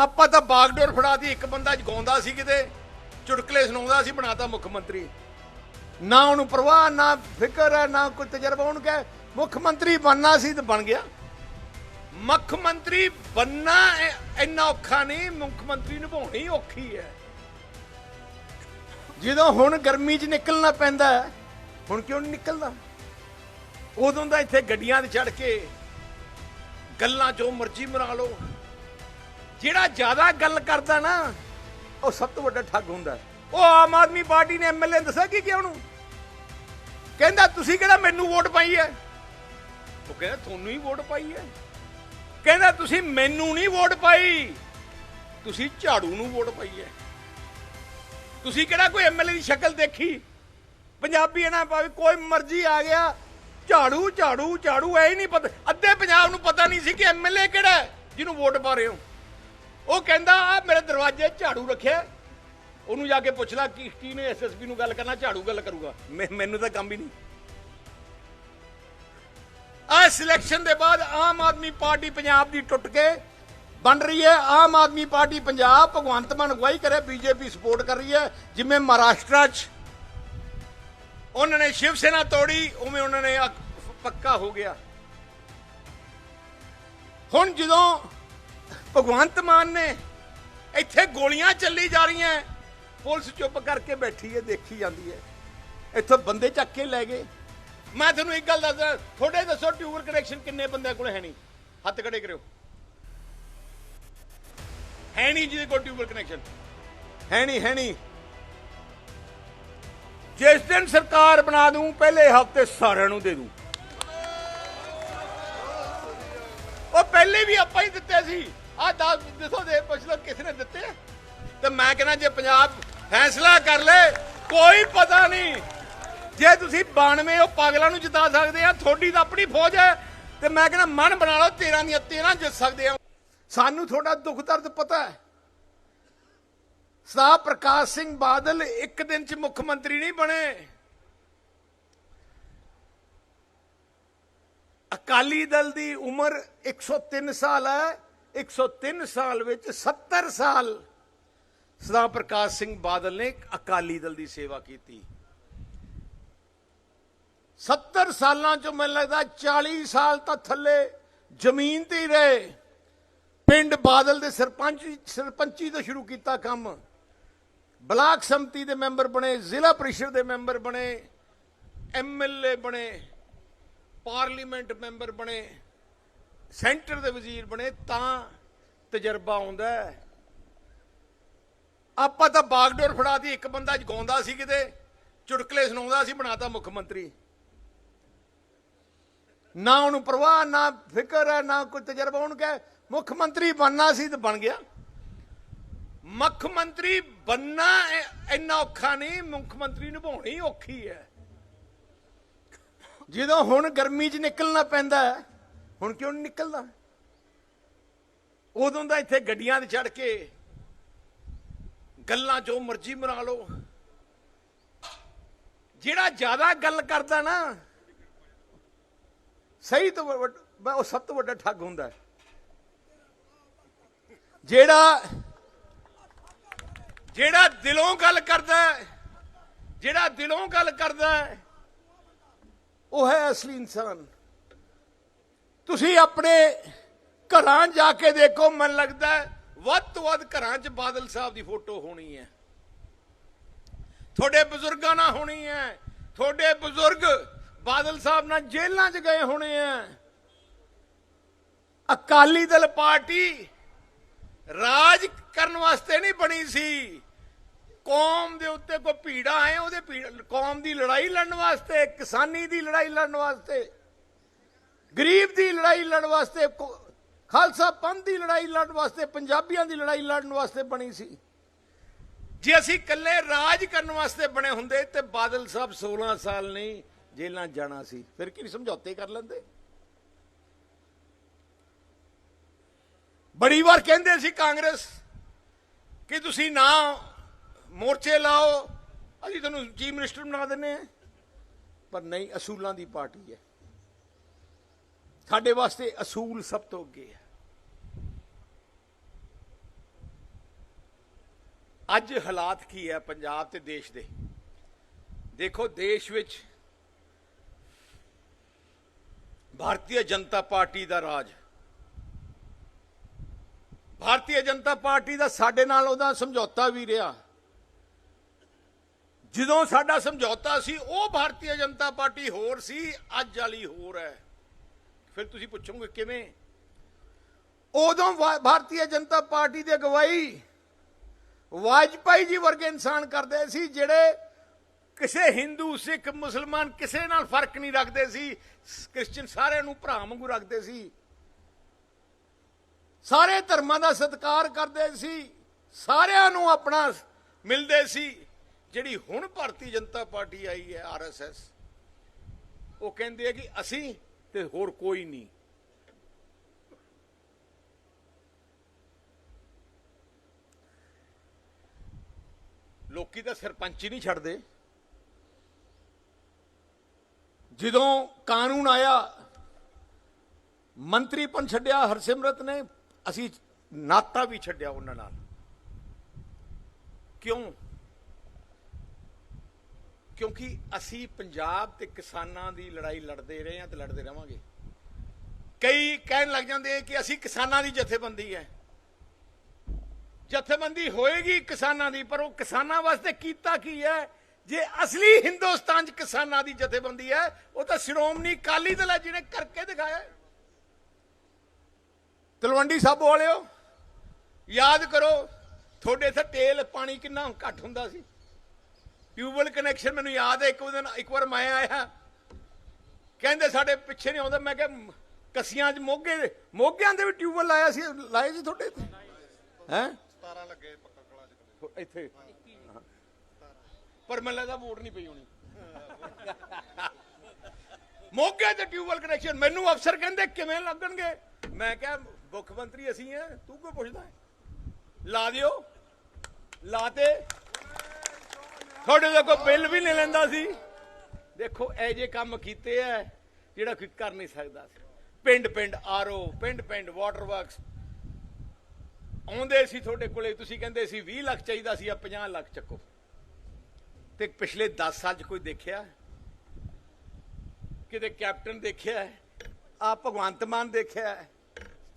ਆਪਾਂ ਤਾਂ ਬਾਗਡੋਰ ਫੜਾਤੀ ਇੱਕ ਬੰਦਾ ਗਾਉਂਦਾ ਸੀ ਕਿਤੇ, ਚੁਟਕਲੇ ਸੁਣਾਉਂਦਾ ਸੀ, ਬਣਾਤਾ ਮੁੱਖ ਮੰਤਰੀ। ਨਾ ਉਹਨੂੰ ਪਰਵਾਹ, ਨਾ ਫਿਕਰ ਹੈ, ਨਾ ਕੋਈ ਤਜਰਬਾ, ਉਹਨੂੰ ਕਹੇ, ਮੁੱਖ ਮੰਤਰੀ ਬਣਨਾ ਸੀ ਤੇ ਬਣ ਗਿਆ। ਮੁੱਖ ਮੰਤਰੀ ਬੰਨਾ ਇੰਨਾ ਔਖਾ ਨਹੀਂ, ਮੁੱਖ ਮੰਤਰੀ ਨਿਭਾਉਣੀ ਔਖੀ ਹੈ। ਜਦੋਂ ਹੁਣ ਗਰਮੀ 'ਚ ਨਿਕਲਣਾ ਪੈਂਦਾ ਹੁਣ ਕਿਉਂ ਨਹੀਂ ਨਿਕਲਦਾ? ਉਦੋਂ ਦਾ ਇੱਥੇ ਗੱਡੀਆਂ 'ਤੇ ਚੜ ਕੇ ਗੱਲਾਂ ਚੋਂ ਮਰਜ਼ੀ ਮਰਾ ਲਓ। ਜਿਹੜਾ ਜ਼ਿਆਦਾ ਗੱਲ ਕਰਦਾ ਨਾ, ਉਹ ਸਭ ਤੋਂ ਵੱਡਾ ਠੱਗ ਹੁੰਦਾ। ਉਹ ਆਮ ਆਦਮੀ ਪਾਰਟੀ ਨੇ ਐਮਐਲਏ ਦੱਸਿਆ ਕੀ ਕਿ ਉਹਨੂੰ? ਕਹਿੰਦਾ, ਤੁਸੀਂ ਕਿਹੜਾ ਮੈਨੂੰ ਵੋਟ ਪਾਈ ਹੈ ਉਹ ਕਹਿੰਦਾ, ਤੁਹਾਨੂੰ ਹੀ ਵੋਟ ਪਾਈ ਹੈ ਕਹਿੰਦਾ, ਤੁਸੀਂ ਮੈਨੂੰ ਨਹੀਂ ਵੋਟ ਪਾਈ। ਤੁਸੀਂ ਝਾੜੂ ਨੂੰ ਵੋਟ ਪਾਈ ਹੈ ਤੁਸੀਂ ਕਿਹੜਾ ਕੋਈ ਐਮਐਲਏ ਦੀ ਸ਼ਕਲ ਦੇਖੀ? ਪੰਜਾਬੀ ਇਹਨਾਂ ਭਾਵੇਂ ਕੋਈ ਮਰਜ਼ੀ ਆ ਗਿਆ, ਝਾੜੂ ਝਾੜੂ ਝਾੜੂ, ਐ ਹੀ ਨਹੀਂ ਪਤਾ। ਅੱਧੇ ਪੰਜਾਬ ਨੂੰ ਪਤਾ ਨਹੀਂ ਸੀ ਕਿ ਐਮਐਲਏ ਕਿਹੜਾ ਜਿਹਨੂੰ ਵੋਟ ਪਾ ਰਹੇ ਹੋ। ਉਹ ਕਹਿੰਦਾ, ਆ ਮੇਰੇ ਦਰਵਾਜ਼ੇ ਝਾੜੂ ਰੱਖਿਆ ਉਹਨੂੰ ਜਾ ਕੇ ਪੁੱਛ ਲੈ ਕਿ ਕੀ ਨੇ ਐਸਐਸਪੀ ਨੂੰ ਗੱਲ ਕਰਨਾ? ਝਾੜੂ ਗੱਲ ਕਰੂਗਾ? ਮੈਂ- ਮੈਨੂੰ ਤਾਂ ਕੰਮ ਹੀ ਨਹੀਂ। ਆ ਸਿਲੈਕਸ਼ਨ ਦੇ ਬਾਅਦ ਆਮ ਆਦਮੀ ਪਾਰਟੀ ਪੰਜਾਬ ਦੀ ਟੁੱਟ ਕੇ ਬਣ ਰਹੀ ਹੈ। ਆਮ ਆਦਮੀ ਪਾਰਟੀ ਪੰਜਾਬ ਭਗਵੰਤ ਮਾਨ ਅਗਵਾਈ ਕਰੇ, ਬੀਜੇਪੀ ਸਪੋਰਟ ਕਰ ਰਹੀ ਹੈ। ਜਿਵੇਂ ਮਹਾਰਾਸ਼ਟਰ 'ਚ ਉਹਨਾਂ ਨੇ ਸ਼ਿਵ ਸੈਨਾ ਤੋੜੀ, ਉਵੇਂ ਉਹਨਾਂ ਨੇ ਪੱਕਾ ਹੋ ਗਿਆ। ਹੁਣ ਜਦੋਂ ਭਗਵੰਤ ਮਾਨ ਨੇ ਇੱਥੇ ਗੋਲੀਆਂ ਚੱਲੀ ਜਾ ਰਹੀਆਂ ਪੁਲਿਸ ਚੁੱਪ ਕਰਕੇ ਬੈਠੀ ਹੈ, ਦੇਖੀ ਜਾਂਦੀ ਹੈ। ਇੱਥੋਂ ਬੰਦੇ ਚੱਕ ਕੇ ਲੈ ਗਏ। ਮੈਂ ਤੁਹਾਨੂੰ ਇੱਕ ਗੱਲ ਦੱਸਦਾ ਤੁਹਾਡੇ ਦੱਸੋ ਟਿਊਬਰ ਕਨੈਕਸ਼ਨ ਕਿੰਨੇ ਬੰਦਿਆਂ ਕੋਲ ਹੈ ਨਹੀਂ? ਹੱਥ ਖੜੇ ਕਰਿਓ। ਹੈ ਨਹੀਂ ਜਿਹਦੇ ਕੋਲ ਟਿਊਬਰ ਕਨੈਕਸ਼ਨ। ਹੈ ਨਹੀਂ ਹੈ ਨਹੀਂ। ਜਿਸ ਦਿਨ ਸਰਕਾਰ ਬਣਾ ਦੂੰ ਪਹਿਲੇ ਹਫ਼ਤੇ ਸਾਰਿਆਂ ਨੂੰ ਦੇ ਦੂੰ ਉਹ ਪਹਿਲੇ ਵੀ ਆਪਾਂ ਹੀ ਦਿੱਤੇ ਸੀ। ਆ ਦੱਸ ਦੱਸੋ ਦੇ ਪੁੱਛ ਲਓ ਕਿਸ ਨੇ ਦਿੱਤੇ ਤੇ ਮੈਂ ਕਹਿੰਦਾ ਜੇ ਪੰਜਾਬ ਫੈਸਲਾ ਕਰ ਲੈ, ਕੋਈ ਪਤਾ ਨਹੀਂ। ਜੇ ਤੁਸੀਂ 92 ਉਹ ਪਾਗਲਾਂ ਨੂੰ ਜਿਤਾ ਸਕਦੇ ਆ, ਤੁਹਾਡੀ ਤਾਂ ਆਪਣੀ ਫੌਜ ਹੈ। ਤੇ ਮੈਂ ਕਹਿੰਦਾ ਮਨ ਬਣਾ ਲਓ 13 ਦੀਆਂ 13 ਜਿੱਤ ਸਕਦੇ ਆ। ਸਾਨੂੰ ਤੁਹਾਡਾ ਦੁੱਖ ਦਰਦ ਪਤਾ ਹੈ। ਸਰਦਾਰ ਪ੍ਰਕਾਸ਼ ਸਿੰਘ ਬਾਦਲ ਇੱਕ ਦਿਨ ਚ ਮੁੱਖ ਮੰਤਰੀ ਨਹੀਂ ਬਣੇ। ਅਕਾਲੀ ਦਲ ਦੀ ਉਮਰ 103 ਸਾਲ ਹੈ। 103 ਸਾਲ ਵਿੱਚ 70 ਸਾਲ ਸਰਦਾਰ ਪ੍ਰਕਾਸ਼ ਸਿੰਘ ਬਾਦਲ ਨੇ ਅਕਾਲੀ ਦਲ ਦੀ ਸੇਵਾ ਕੀਤੀ। 70 ਸਾਲਾਂ ਚੋਂ ਮੈਨੂੰ ਲੱਗਦਾ 40 ਸਾਲ ਤਾਂ ਥੱਲੇ ਜ਼ਮੀਨ ਤੇ ਹੀ ਰਹੇ। ਪਿੰਡ ਬਾਦਲ ਦੇ ਸਰਪੰਚ, ਸਰਪੰਚੀ ਤੋਂ ਸ਼ੁਰੂ ਕੀਤਾ ਕੰਮ। ਬਲਾਕ ਸੰਮਤੀ ਦੇ ਮੈਂਬਰ ਬਣੇ, ਜ਼ਿਲ੍ਹਾ ਪ੍ਰੀਸ਼ਦ ਦੇ ਮੈਂਬਰ ਬਣੇ ਐਮਐਲਏ ਬਣੇ, ਪਾਰਲੀਮੈਂਟ ਮੈਂਬਰ ਬਣੇ। ਸੈਂਟਰ ਦੇ ਵਜ਼ੀਰ ਬਣੇ ਤਾਂ ਤਜਰਬਾ ਆਉਂਦਾ ਆਪਾਂ ਤਾਂ ਬਾਗਡੋਰ ਫੜਾਤੀ ਇੱਕ ਬੰਦਾ ਗਾਉਂਦਾ ਸੀ ਕਿਤੇ ਚੁਟਕਲੇ ਸੁਣਾਉਂਦਾ ਸੀ ਬਣਾਤਾ ਮੁੱਖ ਮੰਤਰੀ। ਨਾ ਉਹਨੂੰ ਪਰਵਾਹ ਨਾ ਫਿਕਰ ਹੈ ਨਾ ਕੋਈ ਤਜਰਬਾ। ਉਹਨੂੰ ਕਹੇ ਮੁੱਖ ਮੰਤਰੀ ਬਣਨਾ ਸੀ ਤੇ ਬਣ ਗਿਆ। ਮੁੱਖ ਮੰਤਰੀ ਬੰਨਾ ਇੰਨਾ ਔਖਾ ਨਹੀਂ ਮੁੱਖ ਮੰਤਰੀ ਨਿਭਾਉਣੀ ਔਖੀ ਹੈ। ਜਦੋਂ ਹੁਣ ਗਰਮੀ 'ਚ ਨਿਕਲਣਾ ਪੈਂਦਾ ਹੈ, ਹੁਣ ਕਿਉਂ ਨਹੀਂ ਨਿਕਲਦਾ? ਉਦੋਂ ਦਾ ਇੱਥੇ ਗੱਡੀਆਂ 'ਤੇ ਚੜ ਕੇ ਗੱਲਾਂ ਜੋ ਮਰਜ਼ੀ ਮਰਾ ਲਓ। ਜਿਹੜਾ ਜ਼ਿਆਦਾ ਗੱਲ ਕਰਦਾ ਨਾ, ਸਹੀ ਤੋਂ ਵੱਡ- ਉਹ ਸਭ ਤੋਂ ਵੱਡਾ ਠੱਗ ਹੁੰਦਾ ਜਿਹੜਾ ਜਿਹੜਾ ਦਿਲੋਂ ਗੱਲ ਕਰਦਾ ਜਿਹੜਾ ਦਿਲੋਂ ਗੱਲ ਕਰਦਾ ਉਹ ਹੈ ਅਸਲੀ ਇਨਸਾਨ। ਤੁਸੀਂ ਆਪਣੇ ਘਰਾਂ ਜਾ ਕੇ ਦੇਖੋ, ਮਨ ਲੱਗਦਾ ਵੱਧ ਤੋਂ ਵੱਧ ਘਰਾਂ 'ਚ ਬਾਦਲ ਸਾਹਿਬ ਦੀ ਫੋਟੋ ਹੋਣੀ ਹੈ। ਤੁਹਾਡੇ ਬਜ਼ੁਰਗਾਂ ਨਾਲ ਹੋਣੀ ਹੈ। ਤੁਹਾਡੇ ਬਜ਼ੁਰਗ ਬਾਦਲ ਸਾਹਿਬ ਨਾਲ ਜੇਲ੍ਹਾਂ 'ਚ ਗਏ ਹੋਣੇ ਆ ਅਕਾਲੀ ਦਲ ਪਾਰਟੀ ਰਾਜ ਕਰਨ ਵਾਸਤੇ ਨਹੀਂ ਬਣੀ ਸੀ। ਕੌਮ ਦੇ ਉੱਤੇ ਕੋਈ ਭੀੜਾ ਆਏ ਉਹਦੇ ਭੀੜ- ਕੌਮ ਦੀ ਲੜਾਈ ਲੜਨ ਵਾਸਤੇ, ਕਿਸਾਨੀ ਦੀ ਲੜਾਈ ਲੜਨ ਵਾਸਤੇ। ਗਰੀਬ ਦੀ ਲੜਾਈ ਲੜਨ ਵਾਸਤੇ ਕੋ- ਖਾਲਸਾ ਪੰਥ ਦੀ ਲੜਾਈ ਲੜਨ ਵਾਸਤੇ, ਪੰਜਾਬੀਆਂ ਦੀ ਲੜਾਈ ਲੜਨ ਵਾਸਤੇ ਬਣੀ ਸੀ। ਜੇ ਅਸੀਂ ਇਕੱਲੇ ਰਾਜ ਕਰਨ ਵਾਸਤੇ ਬਣੇ ਹੁੰਦੇ, ਤੇ ਬਾਦਲ ਸਾਹਿਬ 16 ਸਾਲ ਨਹੀਂ ਜੇਲਾਂ ਜਾਣਾ ਸੀ। ਫਿਰ ਕੀ ਸਮਝੌਤੇ ਕਰ ਲੈਂਦੇ? ਬੜੀ ਵਾਰ ਕਹਿੰਦੇ ਸੀ ਕਾਂਗਰਸ ਕਿ ਤੁਸੀਂ ਨਾ ਮੋਰਚੇ ਲਾਓ, ਅਸੀਂ ਤੁਹਾਨੂੰ ਚੀਫ ਮਿਨਿਸਟਰ ਬਣਾ ਦਿੰਨੇ ਆ ਪਰ ਨਹੀਂ, ਅਸੂਲਾਂ ਦੀ ਪਾਰਟੀ ਹੈ। ਸਾਡੇ ਵਾਸਤੇ ਅਸੂਲ ਸਭ ਤੋਂ ਅੱਗੇ ਹੈ। ਅੱਜ ਹਾਲਾਤ ਕੀ ਹੈ ਪੰਜਾਬ ਤੇ ਦੇਸ਼ ਦੇ? ਦੇਖੋ, ਦੇਸ਼ ਵਿੱਚ ਭਾਰਤੀ ਜਨਤਾ ਪਾਰਟੀ ਦਾ ਰਾਜ। ਭਾਰਤੀ ਜਨਤਾ ਪਾਰਟੀ ਦਾ ਸਾਡੇ ਨਾਲ ਉਹਦਾ ਸਮਝੌਤਾ ਵੀ ਰਿਹਾ। ਜਦੋਂ ਸਾਡਾ ਸਮਝੌਤਾ ਸੀ, ਉਹ ਭਾਰਤੀ ਜਨਤਾ ਪਾਰਟੀ ਹੋਰ ਸੀ, ਅੱਜ ਵਾਲੀ ਹੋਰ ਹੈ। ਫਿਰ ਤੁਸੀਂ ਪੁੱਛੋਗੇ ਕਿਵੇਂ? ਉਦੋਂ ਵਾ- ਭਾਰਤੀ ਜਨਤਾ ਪਾਰਟੀ ਦੀ ਅਗਵਾਈ ਵਾਜਪਾਈ ਜੀ ਵਰਗੇ ਇਨਸਾਨ ਕਰਦੇ ਸੀ, ਜਿਹੜੇ ਕਿਸੇ ਹਿੰਦੂ, ਸਿੱਖ, ਮੁਸਲਮਾਨ ਕਿਸੇ ਨਾਲ ਫ਼ਰਕ ਨਹੀਂ ਰੱਖਦੇ ਸੀ ਕ੍ਰਿਸਚੀਅਨ ਸਾਰਿਆਂ ਨੂੰ ਭਰਾ ਵਾਂਗੂ ਰੱਖਦੇ ਸੀ। ਸਾਰੇ ਧਰਮਾਂ ਦਾ ਸਤਿਕਾਰ ਕਰਦੇ ਸੀ, ਸਾਰਿਆਂ ਨੂੰ ਆਪਣਾ ਮਿਲਦੇ ਸੀ। ਜਿਹੜੀ ਹੁਣ ਭਾਰਤੀ ਜਨਤਾ ਪਾਰਟੀ ਆਈ ਹੈ ਆਰਐਸਐਸ ਉਹ ਕਹਿੰਦੇ ਆ ਕਿ ਅਸੀਂ ਤੇ ਹੋਰ ਕੋਈ ਨਹੀਂ। ਲੋਕੀ ਤਾਂ ਸਰਪੰਚ ਹੀ ਨਹੀਂ ਛੱਡਦੇ। ਜਦੋਂ ਕਾਨੂੰਨ ਆਇਆ ਮੰਤਰੀਪਨ ਛੱਡਿਆ, ਹਰਸਿਮਰਤ ਨੇ, ਅਸੀਂ ਨਾਤਾ ਵੀ ਛੱਡਿਆ ਉਹਨਾਂ ਨਾਲ। ਕਿਉਂ? ਕਿਉਂਕਿ ਅਸੀਂ ਪੰਜਾਬ ਤੇ ਕਿਸਾਨਾਂ ਦੀ ਲੜਾਈ ਲੜਦੇ ਰਹੇ ਹਾਂ ਤੇ ਲੜਦੇ ਰਵਾਂਗੇ। ਕਈ ਕਹਿਣ ਲੱਗ ਜਾਂਦੇ ਕਿ ਅਸੀਂ ਕਿਸਾਨਾਂ ਦੀ ਜਥੇਬੰਦੀ ਹੈ। ਜਥੇਬੰਦੀ ਹੋਏਗੀ ਕਿਸਾਨਾਂ ਦੀ, ਪਰ ਉਹ ਕਿਸਾਨਾਂ ਵਾਸਤੇ ਕੀਤਾ ਕੀ ਹੈ? ਜੇ ਅਸਲੀ ਹਿੰਦੁਸਤਾਨ 'ਚ ਕਿਸਾਨਾਂ ਦੀ ਜਥੇਬੰਦੀ ਹੈ, ਉਹ ਤਾਂ ਸ਼੍ਰੋਮਣੀ ਅਕਾਲੀ ਦਲ ਹੈ ਜਿਹਨੇ ਕਰਕੇ ਦਿਖਾਇਆ ਤਲਵੰਡੀ ਸਾਬੋ ਵਾਲਿਓ, ਯਾਦ ਕਰੋ, ਤੁਹਾਡੇ ਇੱਥੇ ਤੇਲ, ਪਾਣੀ ਕਿੰਨਾ ਘੱਟ ਹੁੰਦਾ ਸੀ। ਟਿਊਬਵੈਲ ਕਨੈਕਸ਼ਨ ਮੈਨੂੰ ਯਾਦ ਹੈ ਇੱਕ ਦਿਨ ਇੱਕ ਵਾਰ ਮੈਂ ਆਇਆ। ਕਹਿੰਦੇ ਸਾਡੇ ਪਿੱਛੇ ਨਹੀਂ ਆਉਂਦਾ। ਮੈਂ ਕਿਹਾ ਕਸੀਆਂ 'ਚ ਮੋਗੇ ਮੋਗਿਆਂ ਦੇ ਵੀ ਟਿਊਬਵੈਲ ਲਾਇਆ ਸੀ ਲਾਏ ਸੀ ਤੁਹਾਡੇ ਹੈ? 17 ਲੱਗੇ ਪੱਕਾ ਕਲਾ ਚ ਇੱਥੇ। ਪਰ ਮੈਨੂੰ ਲੱਗਦਾ ਵੋਟ ਨਹੀਂ ਪਈ ਹੋਣੀ। ਮੋਗੇ ਤੇ ਟਿਊਬਵੈਲ ਕਨੈਕਸ਼ਨ ਮੈਨੂੰ ਅਫਸਰ ਕਹਿੰਦੇ ਕਿਵੇਂ ਲੱਗਣਗੇ? ਮੈਂ ਕਿਹਾ ਮੁੱਖ ਮੰਤਰੀ ਅਸੀਂ ਆ ਤੂੰ ਕਿਉਂ ਪੁੱਛਦਾ? ਲਾ ਦਿਓ। ਲਾਤੇ ਤੁਹਾਡੇ ਤੋਂ ਕੋਈ ਬਿੱਲ ਵੀ ਨਹੀਂ ਲੈਂਦਾ ਸੀ। ਦੇਖੋ, ਇਹ ਜੇ ਕੰਮ ਕੀਤੇ ਐ ਜਿਹੜਾ ਕੋਈ ਕਰ ਨਹੀਂ ਸਕਦਾ ਸੀ। ਪਿੰਡ ਪਿੰਡ ਆਰਓ, ਪਿੰਡ ਪਿੰਡ ਵਾਟਰ ਵਰਕਸ ਆਉਂਦੇ ਸੀ ਤੁਹਾਡੇ ਕੋਲੇ, ਤੁਸੀਂ ਕਹਿੰਦੇ ਸੀ 20 ਲੱਖ ਚਾਹੀਦਾ ਸੀ, ਆ 50 ਲੱਖ ਚੱਕੋ। ਤੇ ਪਿਛਲੇ 10 ਸਾਲ ਚ ਕੋਈ ਦੇਖਿਆ? ਕਿਤੇ ਕੈਪਟਨ ਦੇਖਿਆ? ਆ ਭਗਵੰਤ ਮਾਨ ਦੇਖਿਆ?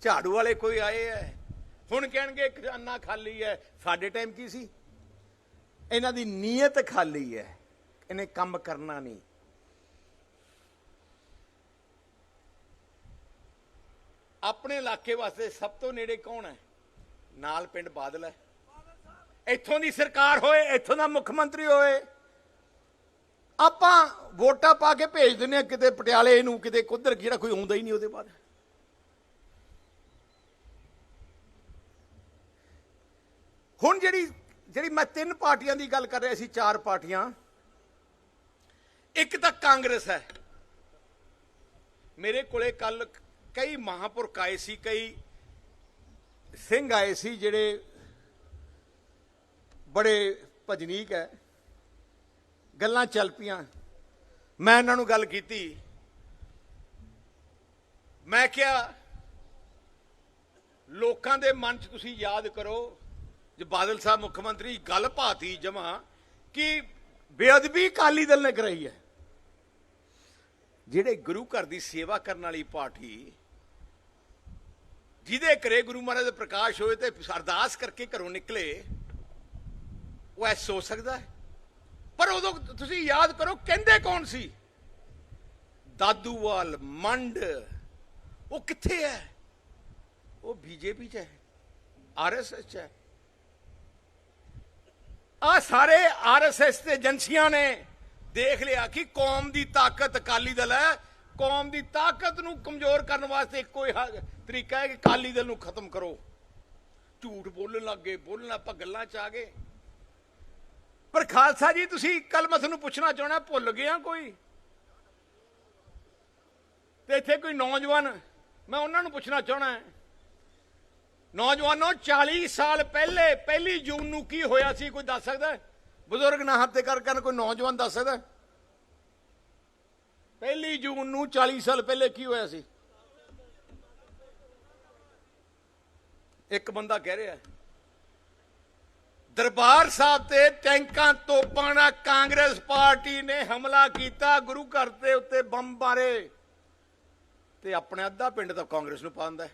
ਝਾੜੂ ਵਾਲੇ ਕੋਈ ਆਏ ਐ ਹੁਣ ਕਹਿਣਗੇ ਖਜ਼ਾਨਾ ਖਾਲੀ ਹੈ ਸਾਡੇ ਟਾਈਮ ਕੀ ਸੀ? ਇਹਨਾਂ ਦੀ ਨੀਅਤ ਖਾਲੀ ਹੈ। ਇਹਨੇ ਕੰਮ ਕਰਨਾ ਨਹੀਂ। ਆਪਣੇ ਇਲਾਕੇ ਵਾਸਤੇ ਸਭ ਤੋਂ ਨੇੜੇ ਕੌਣ ਹੈ? ਨਾਲ ਪਿੰਡ ਬਾਦਲ ਹੈ। ਇੱਥੋਂ ਦੀ ਸਰਕਾਰ ਹੋਏ, ਇੱਥੋਂ ਦਾ ਮੁੱਖ ਮੰਤਰੀ ਹੋਏ। ਆਪਾਂ ਵੋਟਾਂ ਪਾ ਕੇ ਭੇਜ ਦਿੰਦੇ ਆ ਕਿਤੇ ਪਟਿਆਲੇ ਨੂੰ, ਕਿਤੇ ਕੁੱਧਰ ਜਿਹੜਾ ਕੋਈ ਆਉਂਦਾ ਹੀ ਨਹੀਂ ਉਹਦੇ ਬਾਅਦ। ਹੁਣ ਜਿਹੜੀ ਜਿਹੜੀ ਮੈਂ ਤਿੰਨ ਪਾਰਟੀਆਂ ਦੀ ਗੱਲ ਕਰ ਰਿਹਾ ਸੀ ਚਾਰ ਪਾਰਟੀਆਂ। ਇੱਕ ਤਾਂ ਕਾਂਗਰਸ ਹੈ। ਮੇਰੇ ਕੋਲੇ ਕੱਲ ਕਈ ਮਹਾਪੁਰਖ ਆਏ ਸੀ, ਕਈ ਸਿੰਘ ਆਏ ਸੀ, ਜਿਹੜੇ ਬੜੇ ਭਜਨੀਕ ਹੈ। ਗੱਲਾਂ ਚੱਲ ਪਈਆਂ। ਮੈਂ ਇਹਨਾਂ ਨੂੰ ਗੱਲ ਕੀਤੀ। ਮੈਂ ਕਿਹਾ, ਲੋਕਾਂ ਦੇ ਮਨ 'ਚ ਤੁਸੀਂ ਯਾਦ ਕਰੋ ਜੇ ਬਾਦਲ ਸਾਹਿਬ ਮੁੱਖ ਮੰਤਰੀ ਗੱਲ ਪਾਤੀ ਜਮਾ ਕਿ ਬੇਅਦਬੀ ਅਕਾਲੀ ਦਲ ਨੇ ਕਰਾਈ ਹੈ। ਜਿਹੜੇ ਗੁਰੂ ਘਰ ਦੀ ਸੇਵਾ ਕਰਨ ਵਾਲੀ ਪਾਰਟੀ, ਜਿਹਦੇ ਘਰੇ ਗੁਰੂ ਮਹਾਰਾਜ ਦਾ ਪ੍ਰਕਾਸ਼ ਹੋਏ ਤੇ ਅਰਦਾਸ ਕਰਕੇ ਘਰੋਂ ਨਿਕਲੇ, ਉਹ ਐ ਸੋਚ ਸਕਦਾ ਹੈ। ਪਰ ਉਦੋਂ ਤੁਸੀਂ ਯਾਦ ਕਰੋ ਕਹਿੰਦੇ ਕੌਣ ਸੀ? ਦਾਦੂਵਾਲ ਮੰਡ। ਉਹ ਕਿੱਥੇ ਹੈ? ਉਹ ਬੀਜੇਪੀ ਚ ਹੈ ਆਰਐਸਐਸ ਚ ਹੈ। ਆ ਸਾਰੇ ਆਰਐਸਐਸ ਤੇ ਏਜੰਸੀਆਂ ਨੇ ਦੇਖ ਲਿਆ ਕਿ ਕੌਮ ਦੀ ਤਾਕਤ ਅਕਾਲੀ ਦਲ ਹੈ। ਕੌਮ ਦੀ ਤਾਕਤ ਨੂੰ ਕਮਜ਼ੋਰ ਕਰਨ ਵਾਸਤੇ ਇੱਕੋ ਹੀ ਤਰੀਕਾ ਹੈ ਕਿ ਅਕਾਲੀ ਦਲ ਨੂੰ ਖਤਮ ਕਰੋ। ਝੂਠ ਬੋਲਣ ਲੱਗੇ ਬੋਲਣ ਆਪਾਂ ਗੱਲਾਂ ਚ ਆ ਗਏ। ਪਰ ਖਾਲਸਾ ਜੀ, ਤੁਸੀਂ ਕੱਲ ਮੈਂ ਤੁਹਾਨੂੰ ਪੁੱਛਣਾ ਚਾਹਣਾ ਭੁੱਲ ਗਿਆ ਕੋਈ? ਤੇ ਇੱਥੇ ਕੋਈ ਨੌਜਵਾਨ, ਮੈਂ ਉਹਨਾਂ ਨੂੰ ਪੁੱਛਣਾ ਚਾਹਣਾ ਨੌਜਵਾਨੋ 40 ਸਾਲ ਪਹਿਲੇ ਪਹਿਲੀ ਜੂਨ ਨੂੰ ਕੀ ਹੋਇਆ ਸੀ ਕੋਈ ਦੱਸ ਸਕਦਾ? ਬਜ਼ੁਰਗ ਨਾ ਹੱਥ ਤੇ ਕਰ ਕਰਨ ਕੋਈ ਨੌਜਵਾਨ ਦੱਸ ਸਕਦਾ? ਪਹਿਲੀ ਜੂਨ ਨੂੰ 40 ਸਾਲ ਪਹਿਲੇ ਕੀ ਹੋਇਆ ਸੀ ਇੱਕ ਬੰਦਾ ਕਹਿ ਰਿਹਾ ਦਰਬਾਰ ਸਾਹਿਬ ਤੇ ਟੈਂਕਾਂ ਤੋਪਾਂ ਨਾਲ ਕਾਂਗਰਸ ਪਾਰਟੀ ਨੇ ਹਮਲਾ ਕੀਤਾ ਗੁਰੂ ਘਰ ਦੇ ਉੱਤੇ ਬੰਬ ਮਾਰੇ ਤੇ ਆਪਣੇ ਅੱਧਾ ਪਿੰਡ ਤਾਂ ਕਾਂਗਰਸ ਨੂੰ ਪਾਉਂਦਾ ਹੈ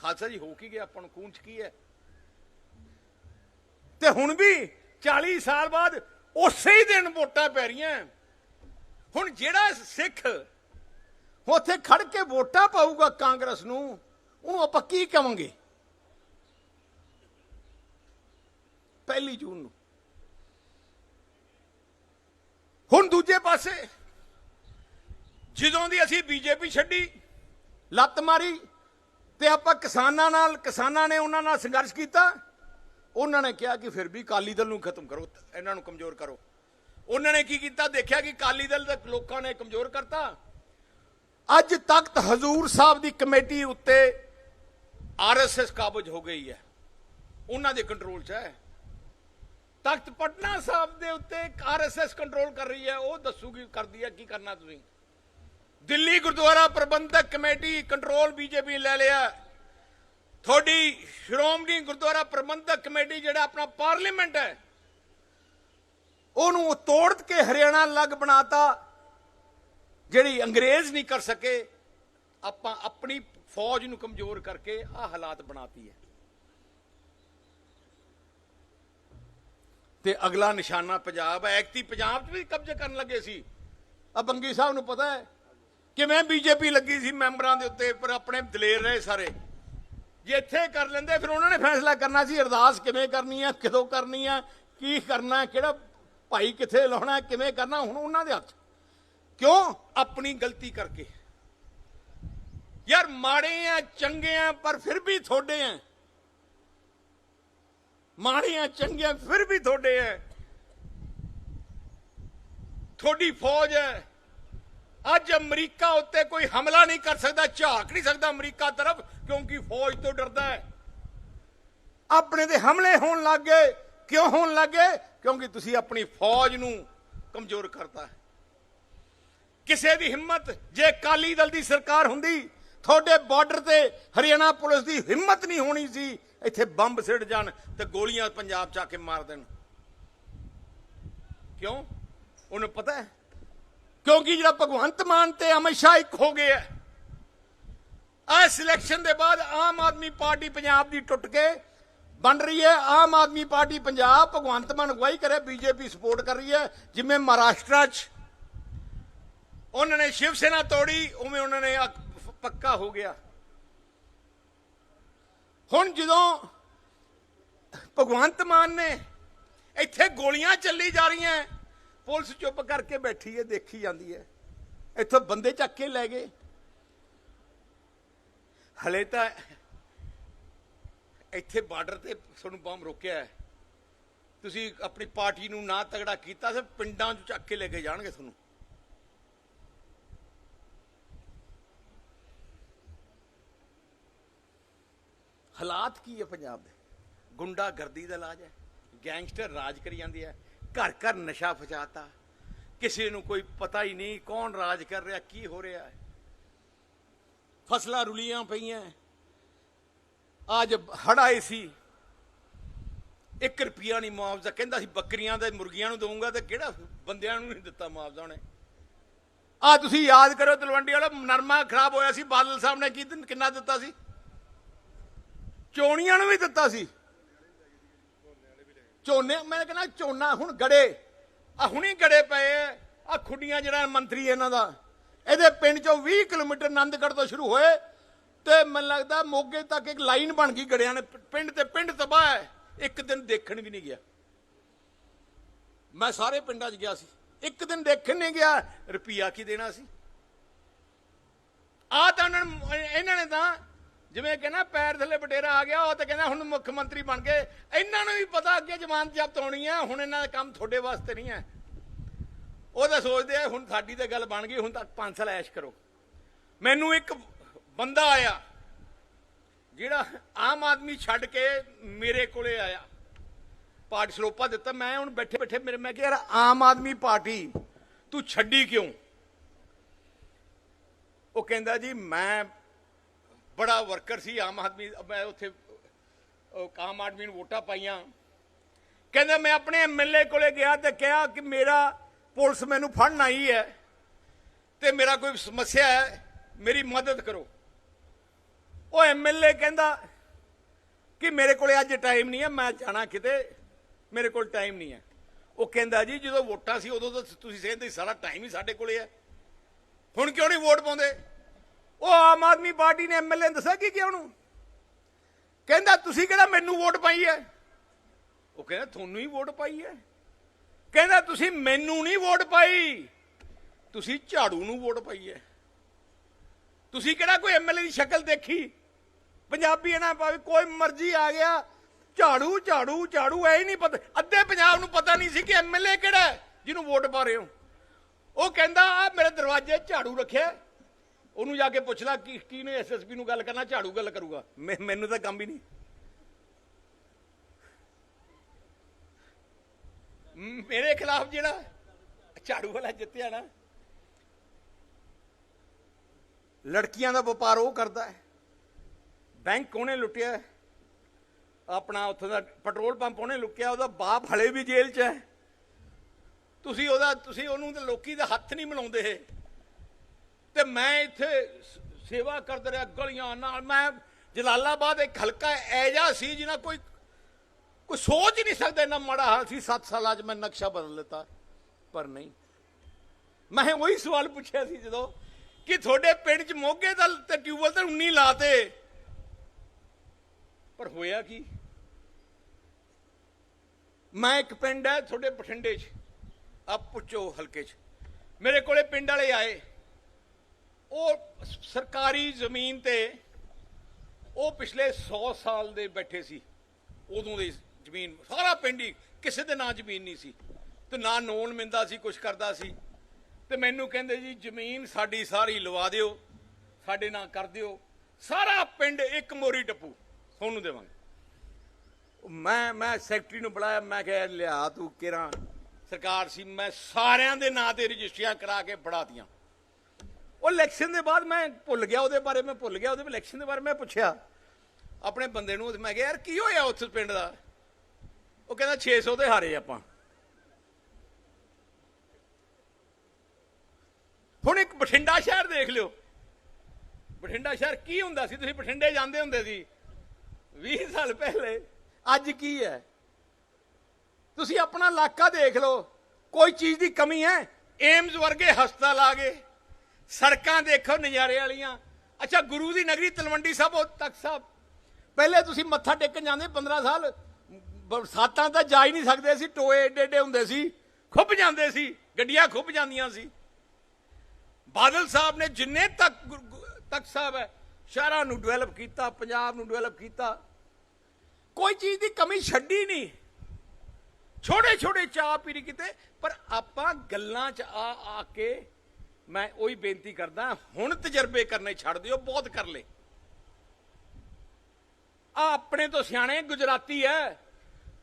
ਖਾਲਸਾ ਜੀ, ਹੋ ਕੀ ਗਿਆ? ਆਪਾਂ ਨੂੰ ਖੂਨ ਚ ਕੀ ਹੈ? ਤੇ ਹੁਣ ਵੀ 40 ਸਾਲ ਬਾਅਦ ਉਸੇ ਹੀ ਦਿਨ ਵੋਟਾਂ ਪੈ ਰਹੀਆਂ। ਹੁਣ ਜਿਹੜਾ ਸਿੱਖ ਉੱਥੇ ਖੜ ਕੇ ਵੋਟਾਂ ਪਾਊਗਾ ਕਾਂਗਰਸ ਨੂੰ, ਉਹਨੂੰ ਆਪਾਂ ਕੀ ਕਵਾਂਗੇ? ਪਹਿਲੀ ਜੂਨ ਨੂੰ। ਹੁਣ ਦੂਜੇ ਪਾਸੇ, ਜਦੋਂ ਦੀ ਅਸੀਂ ਬੀਜੇਪੀ ਛੱਡੀ, ਲੱਤ ਮਾਰੀ ਤੇ ਆਪਾਂ ਕਿਸਾਨਾਂ ਨਾਲ, ਕਿਸਾਨਾਂ ਨੇ ਉਹਨਾਂ ਨਾਲ ਸੰਘਰਸ਼ ਕੀਤਾ। ਉਹਨਾਂ ਨੇ ਕਿਹਾ ਕਿ ਫਿਰ ਵੀ ਕਾਲੀ ਦਲ ਨੂੰ ਖਤਮ ਕਰੋ, ਇਹਨਾਂ ਨੂੰ ਕਮਜ਼ੋਰ ਕਰੋ। ਉਹਨਾਂ ਨੇ ਕੀ ਕੀਤਾ? ਦੇਖਿਆ ਕਿ ਕਾਲੀ ਦਲ ਦੇ ਲੋਕਾਂ ਨੇ ਕਮਜ਼ੋਰ ਕਰਤਾ। ਅੱਜ ਤਖ਼ਤ ਹਜ਼ੂਰ ਸਾਹਿਬ ਦੀ ਕਮੇਟੀ ਉੱਤੇ ਆਰਐਸਐਸ ਕਾਬਜ ਹੋ ਗਈ ਹੈ। ਉਹਨਾਂ ਦੇ ਕੰਟਰੋਲ 'ਚ ਹੈ। ਤਖਤ ਪਟਨਾ ਸਾਹਿਬ ਦੇ ਉੱਤੇ ਆਰਐਸਐਸ ਕੰਟਰੋਲ ਕਰ ਰਹੀ ਹੈ। ਉਹ ਦੱਸੂਗੀ, ਕਰਦੀ ਹੈ, ਕੀ ਕਰਨਾ ਤੁਸੀਂ? Delhi Gurdwara Prabandhak committee control BJP ਲੈ ਲਿਆ। ਤੁਹਾਡੀ ਸ਼੍ਰੋਮਣੀ ਗੁਰਦੁਆਰਾ ਪ੍ਰਬੰਧਕ ਕਮੇਟੀ ਜਿਹੜਾ ਆਪਣਾ ਪਾਰਲੀਮੈਂਟ ਹੈ, ਉਹਨੂੰ ਤੋੜ ਕੇ ਹਰਿਆਣਾ ਲੱਗ ਬਣਾਤਾ, ਜਿਹੜੀ ਅੰਗਰੇਜ਼ ਨਹੀਂ ਕਰ ਸਕੇ, ਆਪਾਂ ਆਪਣੀ ਫੌਜ ਨੂੰ ਕਮਜ਼ੋਰ ਕਰਕੇ ਆ ਹਾਲਾਤ ਬਣਾਤੀ ਹੈ। ਤੇ ਅਗਲਾ ਨਿਸ਼ਾਨਾ ਪੰਜਾਬ ਹੈ। ਐਕਤੀ ਪੰਜਾਬ 'ਚ ਵੀ ਕਬਜ਼ੇ ਕਰਨ ਲੱਗੇ ਸੀ। ਆ ਬੰਗੀ ਸਾਹਿਬ ਨੂੰ ਪਤਾ ਹੈ ਕਿਵੇਂ ਬੀਜੇਪੀ ਲੱਗੀ ਸੀ ਮੈਂਬਰਾਂ ਦੇ ਉੱਤੇ, ਪਰ ਆਪਣੇ ਦਲੇਰ ਰਹੇ ਸਾਰੇ। ਜੇ ਇੱਥੇ ਕਰ ਲੈਂਦੇ, ਫਿਰ ਉਹਨਾਂ ਨੇ ਫੈਸਲਾ ਕਰਨਾ ਸੀ, ਅਰਦਾਸ ਕਿਵੇਂ ਕਰਨੀ ਹੈ ਕਿਦੋਂ ਕਰਨੀ ਹੈ ਕੀ ਕਰਨਾ, ਕਿਹੜਾ ਭਾਈ ਕਿੱਥੇ ਲਾਉਣਾ, ਕਿਵੇਂ ਕਰਨਾ, ਹੁਣ ਉਹਨਾਂ ਦੇ ਹੱਥ। ਕਿਉਂ? ਆਪਣੀ ਗਲਤੀ ਕਰਕੇ। ਯਾਰ ਮਾੜੇ ਆ, ਚੰਗੇ ਆ, ਪਰ ਫਿਰ ਵੀ ਥੋੜੇ ਆ। ਚੰਗੇ ਆ, ਫਿਰ ਵੀ ਥੋੜੇ ਆ। ਥੋੜੀ ਫੌਜ ਹੈ। ਅੱਜ ਅਮਰੀਕਾ ਉੱਤੇ ਕੋਈ ਹਮਲਾ ਨਹੀਂ ਕਰ ਸਕਦਾ, ਝਾਕ ਨਹੀਂ ਸਕਦਾ ਅਮਰੀਕਾ ਤਰਫ, ਕਿਉਂਕਿ ਫੌਜ ਤੋਂ ਡਰਦਾ ਹੈ। ਆਪਣੇ ਤੇ ਹਮਲੇ ਹੋਣ ਲੱਗ ਗਏ। ਕਿਉਂ ਹੋਣ ਲੱਗ ਗਏ? ਕਿਉਂਕਿ ਤੁਸੀਂ ਆਪਣੀ ਫੌਜ ਨੂੰ ਕਮਜ਼ੋਰ ਕਰਤਾ ਹੈ। ਕਿਸੇ ਦੀ ਹਿੰਮਤ, ਜੇ ਕਾਲੀ ਦਲ ਦੀ ਸਰਕਾਰ ਹੁੰਦੀ, ਤੁਹਾਡੇ ਬਾਰਡਰ ਤੇ ਹਰਿਆਣਾ ਪੁਲਿਸ ਦੀ ਹਿੰਮਤ ਨਹੀਂ ਹੋਣੀ ਸੀ, ਇੱਥੇ ਬੰਬ ਸਿੱਟ ਜਾਣ ਤੇ ਗੋਲੀਆਂ ਪੰਜਾਬ ਚ ਆ ਕੇ ਮਾਰ ਦੇਣ। ਕਿਉਂ? ਉਹਨੂੰ ਪਤਾ ਹੈ? ਕਿਉਂਕਿ ਜਿਹੜਾ ਭਗਵੰਤ ਮਾਨ ਤੇ ਅਮਿਤ ਸ਼ਾਹ ਇੱਕ ਹੋ ਗਏ ਆ ਆ ਸਿਲੈਕਸ਼ਨ ਦੇ ਬਾਅਦ ਆਮ ਆਦਮੀ ਪਾਰਟੀ ਪੰਜਾਬ ਦੀ ਟੁੱਟ ਕੇ ਬਣ ਰਹੀ ਹੈ। ਆਮ ਆਦਮੀ ਪਾਰਟੀ ਪੰਜਾਬ ਭਗਵੰਤ ਮਾਨ ਅਗਵਾਈ ਕਰੇ, ਬੀਜੇਪੀ ਸਪੋਰਟ ਕਰ ਰਹੀ ਹੈ। ਜਿਵੇਂ ਮਹਾਰਾਸ਼ਟਰ 'ਚ ਉਹਨਾਂ ਨੇ ਸ਼ਿਵ ਸੈਨਾ ਤੋੜੀ, ਉਵੇਂ ਉਹਨਾਂ ਨੇ ਪੱਕਾ ਹੋ ਗਿਆ। ਹੁਣ ਜਦੋਂ ਭਗਵੰਤ ਮਾਨ ਨੇ ਇੱਥੇ ਗੋਲੀਆਂ ਚੱਲੀ ਜਾ ਰਹੀਆਂ ਪੁਲਿਸ ਚੁੱਪ ਕਰਕੇ ਬੈਠੀ ਹੈ, ਦੇਖੀ ਜਾਂਦੀ ਹੈ। ਇੱਥੋਂ ਬੰਦੇ ਚੱਕ ਕੇ ਲੈ ਗਏ। ਹਲੇ ਤਾਂ ਇੱਥੇ ਬਾਰਡਰ ਤੇ ਤੁਹਾਨੂੰ ਬੰਬ ਰੋਕਿਆ ਹੈ। ਤੁਸੀਂ ਆਪਣੀ ਪਾਰਟੀ ਨੂੰ ਨਾ ਤਗੜਾ ਕੀਤਾ ਸਿਰ ਪਿੰਡਾਂ 'ਚ ਚੱਕ ਕੇ ਲੈ ਕੇ ਜਾਣਗੇ ਤੁਹਾਨੂੰ। ਹਾਲਾਤ ਕੀ ਹੈ ਪੰਜਾਬ ਦੇ? ਗੁੰਡਾਗਰਦੀ ਦਾ ਇਲਾਜ ਹੈ। ਗੈਂਗਸਟਰ ਰਾਜ ਕਰੀ ਜਾਂਦੇ ਹੈ ਘਰ ਘਰ ਨਸ਼ਾ ਫਚਾਤਾ ਕਿਸੇ ਨੂੰ ਕੋਈ ਪਤਾ ਹੀ ਨਹੀਂ ਕੌਣ ਰਾਜ ਕਰ ਰਿਹਾ, ਕੀ ਹੋ ਰਿਹਾ ਹੈ। ਫਸਲਾਂ ਰੁਲੀਆਂ ਪਈਆਂ। ਅੱਜ ਹੜ ਆਏ ਸੀ। 1 ਰੁਪਿਆ ਨਹੀਂ ਮੁਆਵਜ਼ਾ, ਕਹਿੰਦਾ ਸੀ ਬੱਕਰੀਆਂ ਦੇ ਮੁਰਗੀਆਂ ਨੂੰ ਦਊਂਗਾ ਤੇ ਕਿਹੜਾ ਬੰਦਿਆਂ ਨੂੰ ਨਹੀਂ ਦਿੱਤਾ ਮੁਆਵਜ਼ਾ ਉਹਨੇ। ਆ ਤੁਸੀਂ ਯਾਦ ਕਰੋ ਤਲਵੰਡੀ ਵਾਲਾ, ਨਰਮਾ ਖਰਾਬ ਹੋਇਆ ਸੀ, ਬਾਦਲ ਸਾਹਿਬ ਨੇ ਕੀ ਕਿੰਨਾ ਦਿੱਤਾ ਸੀ? ਚੋਣੀਆਂ ਨੂੰ ਵੀ ਦਿੱਤਾ ਸੀ। ਝੋਨੇ, ਮੈਂ ਕਹਿੰਦਾ ਝੋਨਾ ਹੁਣ ਗੜੇ। ਆ ਹੁਣੀ ਗੜੇ ਪਏ ਆ ਆਹ ਖੁੱਡੀਆਂ ਜਿਹੜਾ ਮੰਤਰੀ ਇਹਨਾਂ ਦਾ। ਇਹਦੇ ਪਿੰਡ ਚੋਂ 20 ਕਿਲੋਮੀਟਰ ਆਨੰਦਗੜ੍ਹ ਤੋਂ ਸ਼ੁਰੂ ਹੋਏ ਤੇ ਮੈਨੂੰ ਲੱਗਦਾ ਮੋਗੇ ਤੱਕ ਇੱਕ ਲਾਈਨ ਬਣ ਗਈ ਗੜਿਆਂ ਨੇ। ਪਿੰਡ ਤੇ ਪਿੰਡ ਤਬਾਹ ਹੈ ਇੱਕ ਦਿਨ ਦੇਖਣ ਵੀ ਨਹੀਂ ਗਿਆ। ਮੈਂ ਸਾਰੇ ਪਿੰਡਾਂ 'ਚ ਗਿਆ ਸੀ। ਇੱਕ ਦਿਨ ਦੇਖਣ ਨਹੀਂ ਗਿਆ। ਰੁਪਈਆ ਕੀ ਦੇਣਾ ਸੀ? ਆ ਤਾਂ ਇਹਨਾਂ ਇਹਨਾਂ ਨੇ ਤਾਂ ਜਿਵੇਂ ਕਹਿੰਦਾ ਪੈਰ ਥੱਲੇ ਬਟੇਰਾ ਆ ਗਿਆ, ਉਹ ਤਾਂ ਕਹਿੰਦਾ ਹੁਣ ਮੁੱਖ ਮੰਤਰੀ ਬਣ ਗਏ। ਇਹਨਾਂ ਨੂੰ ਵੀ ਪਤਾ ਅੱਗੇ ਜ਼ਮਾਨਤ ਜ਼ਬਤ ਹੋਣੀ ਹੈ ਹੁਣ ਇਹਨਾਂ ਦਾ ਕੰਮ ਤੁਹਾਡੇ ਵਾਸਤੇ ਨਹੀਂ ਹੈ ਉਹ ਤਾਂ ਸੋਚਦੇ ਆ, ਹੁਣ ਸਾਡੀ ਤਾਂ ਗੱਲ ਬਣ ਗਈ, ਹੁਣ ਤੱਕ 5 ਸਾਲ ਐਸ਼ ਕਰੋ। ਮੈਨੂੰ ਇੱਕ ਬੰਦਾ ਆਇਆ, ਜਿਹੜਾ ਆਮ ਆਦਮੀ ਛੱਡ ਕੇ ਮੇਰੇ ਕੋਲੇ ਆਇਆ। ਪਾਰਟੀ ਸਰੋਪਾ ਦਿੱਤਾ, ਮੈਂ ਹੁਣ ਬੈਠੇ ਬੈਠੇ ਮੇਰੇ, ਮੈਂ ਕਿਹਾ ਯਾਰ, ਆਮ ਆਦਮੀ ਪਾਰਟੀ, ਤੂੰ ਛੱਡੀ ਕਿਉਂ? ਉਹ ਕਹਿੰਦਾ ਜੀ, ਮੈਂ ਬੜਾ ਵਰਕਰ ਸੀ, ਆਮ ਆਦਮੀ, ਮੈਂ ਉੱਥੇ ਆਮ ਆਦਮੀ ਨੂੰ ਵੋਟਾਂ ਪਾਈਆਂ। ਕਹਿੰਦਾ, ਮੈਂ ਆਪਣੇ ਐਮਐਲਏ ਕੋਲੇ ਗਿਆ ਤੇ ਕਿਹਾ ਕਿ ਮੇਰਾ ਪੁਲਿਸ ਮੈਨੂੰ ਫੜਨ ਆਈ ਹੈ ਤੇ ਮੇਰਾ ਕੋਈ ਸਮੱਸਿਆ ਹੈ, ਮੇਰੀ ਮਦਦ ਕਰੋ। ਉਹ ਐਮਐਲਏ ਕਹਿੰਦਾ ਕਿ ਮੇਰੇ ਕੋਲੇ ਅੱਜ ਟਾਈਮ ਨਹੀਂ ਹੈ, ਮੈਂ ਜਾਣਾ ਕਿਤੇ, ਮੇਰੇ ਕੋਲ ਟਾਈਮ ਨਹੀਂ ਹੈ। ਉਹ ਕਹਿੰਦਾ, ਜੀ, ਜਦੋਂ ਵੋਟਾਂ ਸੀ, ਉਦੋਂ ਤਾਂ ਤੁਸੀਂ ਕਹਿੰਦੇ ਸਾਰਾ ਟਾਈਮ ਹੀ ਸਾਡੇ ਕੋਲੇ ਹੈ। ਹੁਣ ਕਿਉਂ ਨਹੀਂ ਵੋਟ ਪਾਉਂਦੇ? ਉਹ ਆਮ ਆਦਮੀ ਪਾਰਟੀ ਨੇ ਐਮਐਲਏ ਨੇ ਦੱਸਿਆ ਕੀ ਕਿ ਉਹਨੂੰ? ਕਹਿੰਦਾ, ਤੁਸੀਂ ਕਿਹੜਾ ਮੈਨੂੰ ਵੋਟ ਪਾਈ ਹੈ ਉਹ ਕਹਿੰਦਾ, ਤੁਹਾਨੂੰ ਹੀ ਵੋਟ ਪਾਈ ਹੈ ਕਹਿੰਦਾ, ਤੁਸੀਂ ਮੈਨੂੰ ਨਹੀਂ ਵੋਟ ਪਾਈ। ਤੁਸੀਂ ਝਾੜੂ ਨੂੰ ਵੋਟ ਪਾਈ ਹੈ ਤੁਸੀਂ ਕਿਹੜਾ ਕੋਈ ਐਮਐਲਏ ਦੀ ਸ਼ਕਲ ਦੇਖੀ? ਪੰਜਾਬੀ ਇਹਨਾਂ ਭਾਵੇਂ ਕੋਈ ਮਰਜ਼ੀ ਆ ਗਿਆ। ਝਾੜੂ ਝਾੜੂ ਝਾੜੂ, ਐ ਹੀ ਨਹੀਂ ਪਤਾ। ਅੱਧੇ ਪੰਜਾਬ ਨੂੰ ਪਤਾ ਨਹੀਂ ਸੀ ਕਿ ਐਮਐਲਏ ਕਿਹੜਾ ਜਿਹਨੂੰ ਵੋਟ ਪਾ ਰਹੇ ਹੋ। ਉਹ ਕਹਿੰਦਾ ਆ ਮੇਰੇ ਦਰਵਾਜ਼ੇ ਝਾੜੂ ਰੱਖਿਆ ਉਹਨੂੰ ਜਾ ਕੇ ਪੁੱਛ ਲੈ ਕੀ ਕੀ ਨੇ ਐਸਐਸਪੀ ਨੂੰ ਗੱਲ ਕਰਨਾ ਝਾੜੂ ਗੱਲ ਕਰੂਗਾ। ਮੈਂ- ਮੈਨੂੰ ਤਾਂ ਕੰਮ ਹੀ ਨਹੀਂ। ਮੇਰੇ ਖਿਲਾਫ ਜਿਹੜਾ ਝਾੜੂ ਵਾਲਾ ਜਿੱਤਿਆ ਨਾ ਲੜਕੀਆਂ ਦਾ ਵਪਾਰ ਉਹ ਕਰਦਾ ਹੈ। ਬੈਂਕ ਉਹਨੇ ਲੁੱਟਿਆ। ਆਪਣਾ ਉੱਥੋਂ ਦਾ ਪੈਟਰੋਲ ਪੰਪ ਉਹਨੇ ਲੁੱਕਿਆ ਉਹਦਾ ਬਾਪ ਹਲੇ ਵੀ ਜੇਲ੍ਹ 'ਚ ਹੈ। ਤੁਸੀਂ ਉਹਦਾ ਤੁਸੀਂ ਉਹਨੂੰ ਤੇ ਲੋਕੀ ਦਾ ਹੱਥ ਨਹੀਂ ਮਿਲਾਉਂਦੇ ਤੇ ਮੈਂ ਇੱਥੇ ਸ- ਸੇਵਾ ਕਰਦਾ ਰਿਹਾ ਗਲੀਆਂ ਨਾਲ। ਮੈਂ ਜਲਾਲਾਬਾਦ ਇੱਕ ਹਲਕਾ ਐਜਾ ਸੀ ਜਿਹਨਾਂ ਕੋਈ ਕੋਈ ਸੋਚ ਹੀ ਨਹੀਂ ਸਕਦਾ ਇੰਨਾ ਮਾੜਾ ਹਾਲ ਸੀ। 7 ਸਾਲਾਂ 'ਚ ਮੈਂ ਨਕਸ਼ਾ ਬਦਲ ਲਿੱਤਾ, ਪਰ ਨਹੀਂ। ਮੈਂ ਉਹੀ ਸਵਾਲ ਪੁੱਛਿਆ ਸੀ ਜਦੋਂ ਕਿ ਤੁਹਾਡੇ ਪਿੰਡ 'ਚ ਮੋਗੇ ਦਾ ਤੇ ਟਿਊਬਲ ਤਾਂ 19 ਲਾਤੇ। ਪਰ ਹੋਇਆ ਕੀ? ਮੈਂ ਇੱਕ ਪਿੰਡ ਹੈ ਤੁਹਾਡੇ ਬਠਿੰਡੇ 'ਚ। ਆ ਪੁੱਛੋ ਹਲਕੇ 'ਚ। ਮੇਰੇ ਕੋਲੇ ਪਿੰਡ ਵਾਲੇ ਆਏ। ਉਹ ਸਰਕਾਰੀ ਜ਼ਮੀਨ ਤੇ ਉਹ ਪਿਛਲੇ 100 ਸਾਲ ਦੇ ਬੈਠੇ ਸੀ। ਉਦੋਂ ਦੇ ਜ਼ਮੀਨ, ਸਾਰਾ ਪਿੰਡ ਹੀ ਕਿਸੇ ਦੇ ਨਾਂ ਜ਼ਮੀਨ ਨਹੀਂ ਸੀ। ਤੇ ਨਾ ਨੋਨ ਮਿੰਦਾ ਸੀ, ਕੁਛ ਕਰਦਾ ਸੀ। ਤੇ ਮੈਨੂੰ ਕਹਿੰਦੇ ਜੀ, ਜ਼ਮੀਨ ਸਾਡੀ ਸਾਰੀ ਲਵਾ ਦਿਓ, ਸਾਡੇ ਨਾਂ ਕਰ ਦਿਓ। ਸਾਰਾ ਪਿੰਡ ਇੱਕ ਮੋਰੀ ਟੱਪੂ ਤੁਹਾਨੂੰ ਦੇਵਾਂਗੇ। ਮੈਂ ਮੈਂ ਸੈਕਟਰੀ ਨੂੰ ਬੁਲਾਇਆ, ਮੈਂ ਕਿਹਾ, ਲਿਆ ਤੂੰ ਕਿਰਾਂ ਸਰਕਾਰ ਸੀ, ਮੈਂ ਸਾਰਿਆਂ ਦੇ ਨਾਂ ਤੇ ਰਜਿਸਟਰੀਆਂ ਕਰਾ ਕੇ ਫੜਾ ਦੀਆਂ ਉਹ ਇਲੈਕਸ਼ਨ ਦੇ ਬਾਅਦ ਮੈਂ ਭੁੱਲ ਗਿਆ ਉਹਦੇ ਬਾਰੇ, ਮੈਂ ਭੁੱਲ ਗਿਆ ਉਹਦੇ ਇਲੈਕਸ਼ਨ ਦੇ ਬਾਰੇ ਮੈਂ ਪੁੱਛਿਆ। ਆਪਣੇ ਬੰਦੇ ਨੂੰ ਮੈਂ ਕਿਹਾ, ਯਾਰ, ਕੀ ਹੋਇਆ ਉੱਥੇ ਪਿੰਡ ਦਾ? ਉਹ ਕਹਿੰਦਾ 600 ਤੇ ਹਾਰੇ ਆਪਾਂ। ਹੁਣ ਇੱਕ ਬਠਿੰਡਾ ਸ਼ਹਿਰ ਦੇਖ ਲਿਓ। ਬਠਿੰਡਾ ਸ਼ਹਿਰ ਕੀ ਹੁੰਦਾ ਸੀ? ਤੁਸੀਂ ਬਠਿੰਡੇ ਜਾਂਦੇ ਹੁੰਦੇ ਸੀ। 20 ਸਾਲ ਪਹਿਲੇ। ਅੱਜ ਕੀ ਹੈ? ਤੁਸੀਂ ਆਪਣਾ ਇਲਾਕਾ ਦੇਖ ਲਓ। ਕੋਈ ਚੀਜ਼ ਦੀ ਕਮੀ ਹੈ? ਏਮਜ਼ ਵਰਗੇ ਹਸਪਤਾਲ ਆ ਗਏ। ਸੜਕਾਂ ਦੇਖੋ ਨਜ਼ਾਰੇ ਵਾਲੀਆਂ। ਅੱਛਾ, ਗੁਰੂ ਦੀ ਨਗਰੀ ਤਲਵੰਡੀ ਸਾਹਿਬ, ਉਹ ਤਖਤ ਸਾਹਿਬ। ਪਹਿਲੇ ਤੁਸੀਂ ਮੱਥਾ ਟੇਕਣ ਜਾਂਦੇ 15 ਸਾਲ ਬਰਸਾਤਾਂ ਤਾਂ ਜਾ ਹੀ ਨਹੀਂ ਸਕਦੇ ਸੀ ਟੋਏ ਏਡੇ ਏਡੇ ਹੁੰਦੇ ਸੀ, ਖੁੱਭ ਜਾਂਦੇ ਸੀ, ਗੱਡੀਆਂ ਖੁੱਭ ਜਾਂਦੀਆਂ ਸੀ। ਬਾਦਲ ਸਾਹਿਬ ਨੇ ਜਿੰਨੇ ਤੱਕ ਤਖਤ ਸਾਹਿਬ ਹੈ, ਸ਼ਹਿਰਾਂ ਨੂੰ ਡਿਵੈਲਪ ਕੀਤਾ, ਪੰਜਾਬ ਨੂੰ ਡਿਵੈਲਪ ਕੀਤਾ। ਕੋਈ ਚੀਜ਼ ਦੀ ਕਮੀ ਛੱਡੀ ਨਹੀਂ। ਛੋਟੇ ਛੋਟੇ ਚਾਹ ਪੀਰੀ ਕਿਤੇ, ਪਰ ਆਪਾਂ ਗੱਲਾਂ 'ਚ ਆ ਆ ਕੇ ਮੈਂ ਉਹੀ ਬੇਨਤੀ ਕਰਦਾ, ਹੁਣ ਤਜਰਬੇ ਕਰਨੇ ਛੱਡ ਦਿਓ, ਬਹੁਤ ਕਰ ਲੇ ਆ ਆਪਣੇ ਤੋਂ ਸਿਆਣੇ ਗੁਜਰਾਤੀ ਐ।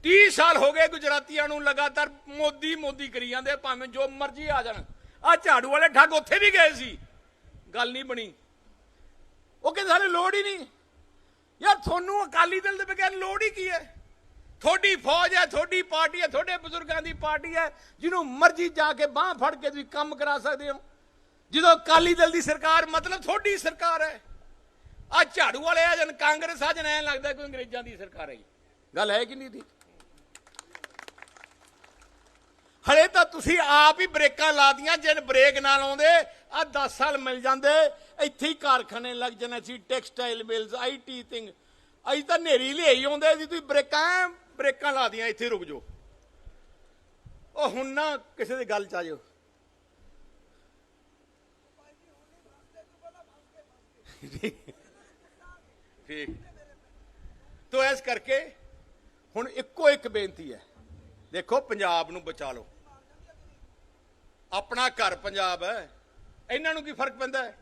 30 ਸਾਲ ਹੋ ਗਏ ਗੁਜਰਾਤੀਆਂ ਨੂੰ ਲਗਾਤਾਰ ਮੋਦੀ ਮੋਦੀ ਕਰੀ ਜਾਂਦੇ ਭਾਵੇਂ ਜੋ ਮਰਜ਼ੀ ਆ ਜਾਣ। ਆ ਝਾੜੂ ਵਾਲੇ ਠੱਗ ਉੱਥੇ ਵੀ ਗਏ ਸੀ। ਗੱਲ ਨਹੀਂ ਬਣੀ। ਉਹ ਕਹਿੰਦੇ ਸਾਨੂੰ ਲੋੜ ਹੀ ਨਹੀਂ। ਯਾਰ ਤੁਹਾਨੂੰ ਅਕਾਲੀ ਦਲ ਦੇ ਬਗੈਰ ਲੋੜ ਹੀ ਕੀ ਹੈ ਤੁਹਾਡੀ ਫੌਜ ਹੈ ਤੁਹਾਡੀ ਪਾਰਟੀ ਹੈ ਤੁਹਾਡੇ ਬਜ਼ੁਰਗਾਂ ਦੀ ਪਾਰਟੀ ਹੈ ਜਿਹਨੂੰ ਮਰਜ਼ੀ ਜਾ ਕੇ ਬਾਹ ਫੜ ਕੇ ਤੁਸੀਂ ਕੰਮ ਕਰਾ ਸਕਦੇ ਹੋ। ਜਦੋਂ ਅਕਾਲੀ ਦਲ ਦੀ ਸਰਕਾਰ, ਮਤਲਬ ਤੁਹਾਡੀ ਸਰਕਾਰ ਹੈ। ਆ ਝਾੜੂ ਵਾਲੇ ਆ ਜਨ ਕਾਂਗਰਸ ਆ ਜਨ ਐ ਲੱਗਦਾ ਕੋਈ ਅੰਗਰੇਜ਼ਾਂ ਦੀ ਸਰਕਾਰ ਹੈ ਜੀ। ਗੱਲ ਹੈ ਕਿ ਨਹੀਂ ਦੀ ਹਲੇ ਤਾਂ ਤੁਸੀਂ ਆਪ ਹੀ ਬ੍ਰੇਕਾਂ ਲਾਦੀਆਂ ਜੇ ਬ੍ਰੇਕ ਨਾਲ ਆਉਂਦੇ ਆ 10 ਸਾਲ ਮਿਲ ਜਾਂਦੇ। ਇੱਥੇ ਹੀ ਕਾਰਖਾਨੇ ਲੱਗ ਜਾਣੇ ਸੀ ਟੈਕਸਟਾਈਲ ਮਿਲਸ ਆਈਟੀ ਥਿੰਗ ਅਸੀਂ ਤਾਂ ਨੇਰੀ ਲਿਆਈ ਆਉਂਦੇ ਸੀ ਤੁਸੀਂ ਬ੍ਰੇਕਾਂ ਐਂ ਬ੍ਰੇਕਾਂ ਲਾਦੀਆਂ ਇੱਥੇ ਰੁਕ ਜਾਓ। ਉਹ ਹੁਣ ਨਾ ਕਿਸੇ ਦੀ ਗੱਲ ਚ ਆ ਜਾਓ ਠੀਕ। ਤੋ ਇਸ ਕਰਕੇ ਹੁਣ ਇੱਕੋ ਇੱਕ ਬੇਨਤੀ ਹੈ। ਦੇਖੋ, ਪੰਜਾਬ ਨੂੰ ਬਚਾ ਲਓ। ਆਪਣਾ ਘਰ ਪੰਜਾਬ ਹੈ। ਇਹਨਾਂ ਨੂੰ ਕੀ ਫ਼ਰਕ ਪੈਂਦਾ ਹੈ?